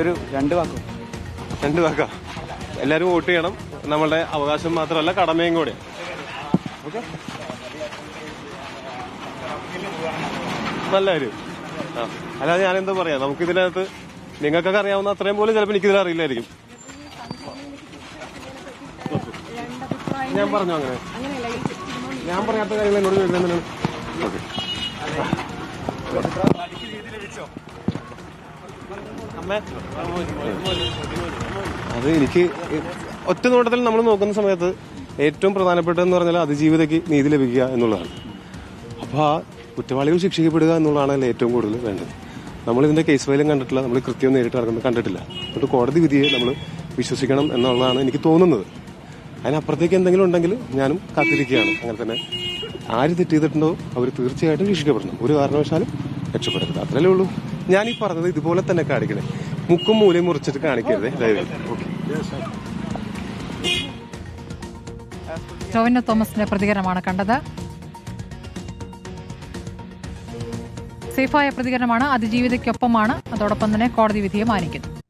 ഒരു രണ്ട് വാക്കും. രണ്ട് വാക്കാ. എല്ലാരും വോട്ട് ചെയ്യണം. നമ്മളുടെ അവകാശം മാത്രമല്ല കടമയും കൂടെ. ഓക്കെ. നല്ല കാര്യം. ആ. അല്ലാതെ ഞാൻ എന്താ പറയാ? നമുക്ക് ഇതിനകത്ത് നിങ്ങൾക്കൊക്കെ അറിയാവുന്ന അത്രയും പോലും ചിലപ്പോൾ എനിക്കിതിൽ അറിയില്ലായിരിക്കും. ഞാൻ പറഞ്ഞു അങ്ങനെ? ഞാൻ പറയാത്ത കാര്യങ്ങൾ എന്നോട് ചോദിക്കുന്നതിനാണ് ഓക്കെ. അത് എനിക്ക് ഒറ്റ നോട്ടത്തിൽ നമ്മൾ നോക്കുന്ന സമയത്ത് ഏറ്റവും പ്രധാനപ്പെട്ടതെന്ന് പറഞ്ഞാൽ അതിജീവിതയ്ക്ക് നീതി ലഭിക്കുക എന്നുള്ളതാണ്. അപ്പോൾ ആ കുറ്റവാളികൾ ശിക്ഷിക്കപ്പെടുക എന്നുള്ളതാണ് അതിൽ ഏറ്റവും കൂടുതൽ വേണ്ടത്. നമ്മൾ ഇതിന്റെ കേസ് ഫയലും കണ്ടിട്ടില്ല. നമ്മൾ കൃത്യം നേരിട്ട് ഇറങ്ങുന്നത് കണ്ടിട്ടില്ല. അതുകൊണ്ട് കോടതി വിധിയെ നമ്മൾ വിശ്വസിക്കണം എന്നുള്ളതാണ് എനിക്ക് തോന്നുന്നത്. അതിനപ്പുറത്തേക്ക് എന്തെങ്കിലും ഉണ്ടെങ്കിൽ ഞാനും കാത്തിരിക്കുകയാണ്. അങ്ങനെ തന്നെ ആര് തെറ്റ് ചെയ്തിട്ടുണ്ടോ അവർ തീർച്ചയായിട്ടും ശിക്ഷിക്കപ്പെടണം. ഒരു കാരണവശാലും രക്ഷപ്പെടരുത്. അത്രയല്ലേ ഉള്ളൂ. ഞാൻ ഈ പറഞ്ഞത് ഇതുപോലെ തന്നെ കാണിക്കണേ. മുക്കും മൂലയും മുറിച്ചിട്ട് കാണിക്കരുതേ. ദയവായി ഓക്കെ ടോവിനോ തോമസിന്റെ പ്രതികരണമാണ് കണ്ടത്. സേഫായ പ്രതികരണമാണ് അതിജീവിതയ്ക്കൊപ്പമാണ്. അതോടൊപ്പം തന്നെ കോടതി വിധിയെ മാനിക്കുന്നു.